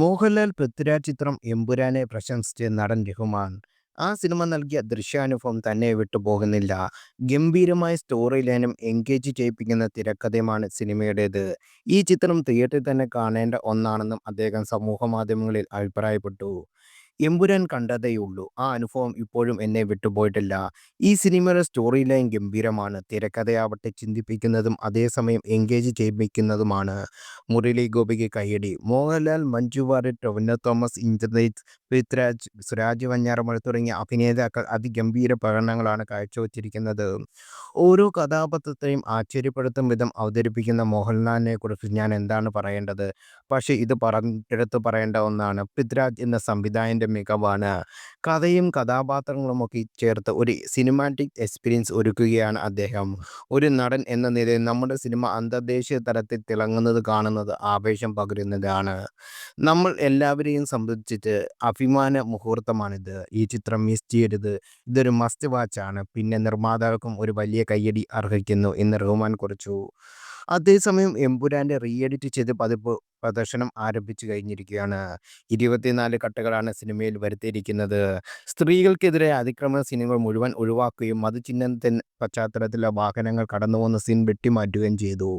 മോഹൻലാൽ പൃഥ്വിരാജ് ചിത്രം എമ്പുരാനെ പ്രശംസിച്ച് നടൻ രഘുമാൻ. ആ സിനിമ നൽകിയ ദൃശ്യാനുഭവം തന്നെ വിട്ടുപോകുന്നില്ല. ഗംഭീരമായ സ്റ്റോറി ലൈനും എൻഗേജ് ചെയ്യിപ്പിക്കുന്ന തിരക്കഥയുമാണ് സിനിമയുടേത്. ഈ ചിത്രം തിയേറ്ററിൽ തന്നെ കാണേണ്ട ഒന്നാണെന്നും അദ്ദേഹം സമൂഹ മാധ്യമങ്ങളിൽ അഭിപ്രായപ്പെട്ടു. എമ്പുരാൻ കണ്ടതേയുള്ളൂ. ആ അനുഭവം ഇപ്പോഴും എന്നെ വിട്ടുപോയിട്ടില്ല. ഈ സിനിമയുടെ സ്റ്റോറി ലൈൻ ഗംഭീരമാണ്. തിരക്കഥയാവട്ടെ ചിന്തിപ്പിക്കുന്നതും അതേസമയം എൻഗേജ് ചെയ്യിപ്പിക്കുന്നതുമാണ്. മുരളി ഗോപിക്ക് കയ്യടി. മോഹൻലാൽ, മഞ്ജു വാര്യർ, ടൊവിന തോമസ്, ഇന്ദ്രജിത്ത്, പൃഥ്വിരാജ്, സുരാജ് വെഞ്ഞാറമൂട് തുടങ്ങിയ അഭിനേതാക്കൾ അതിഗംഭീര പ്രകടനങ്ങളാണ് കാഴ്ചവെച്ചിരിക്കുന്നത്. ഓരോ കഥാപാത്രത്തെയും ആശ്ചര്യപ്പെടുത്തും വിധം അവതരിപ്പിക്കുന്ന മോഹൻലാലിനെക്കുറിച്ച് ഞാൻ എന്താണ് പറയേണ്ടത്. പക്ഷേ ഇത് പറഞ്ഞെടുത്ത് പറയേണ്ട ഒന്നാണ്. പൃഥ്വിരാജ് എന്ന സംവിധായകന്റെ മികവാണ്. കഥയും കഥാപാത്രങ്ങളുമൊക്കെ ചേർത്ത് ഒരു സിനിമാറ്റിക് എക്സ്പീരിയൻസ് ഒരുക്കുകയാണ് അദ്ദേഹം. ഒരു നടൻ എന്ന നിലയിൽ നമ്മുടെ സിനിമ അന്തർദേശീയ തലത്തിൽ തിളങ്ങുന്നത് കാണുന്നത് ആവേശം പകരുന്നതാണ്. നമ്മൾ എല്ലാവരെയും സംബന്ധിച്ചിട്ട് അഭിമാന മുഹൂർത്തമാണിത്. ഈ ചിത്രം മിസ് ചെയ്യരുത്. ഇതൊരു മസ്റ്റ് വാച്ചാണ്. പിന്നെ നിർമ്മാതാക്കൾക്കും ഒരു വലിയ കയ്യടി അർഹിക്കുന്നു എന്ന് റഹ്മാൻ കുറിച്ചു. അതേസമയം എംപുരാന്റെ റീ എഡിറ്റ് ചെയ്ത് പതിപ്പ് പ്രദർശനം ആരംഭിച്ചു കഴിഞ്ഞിരിക്കുകയാണ്. ഇരുപത്തിനാല് കട്ടുകളാണ് സിനിമയിൽ വരുത്തിയിരിക്കുന്നത്. സ്ത്രീകൾക്കെതിരെ അതിക്രമ സിനിമകൾ മുഴുവൻ ഒഴിവാക്കുകയും മതചിഹ്നത്തിൻ പശ്ചാത്തലത്തിലെ വാഹനങ്ങൾ കടന്നു പോകുന്ന സീൻ വെട്ടിമാറ്റുകയും ചെയ്തു.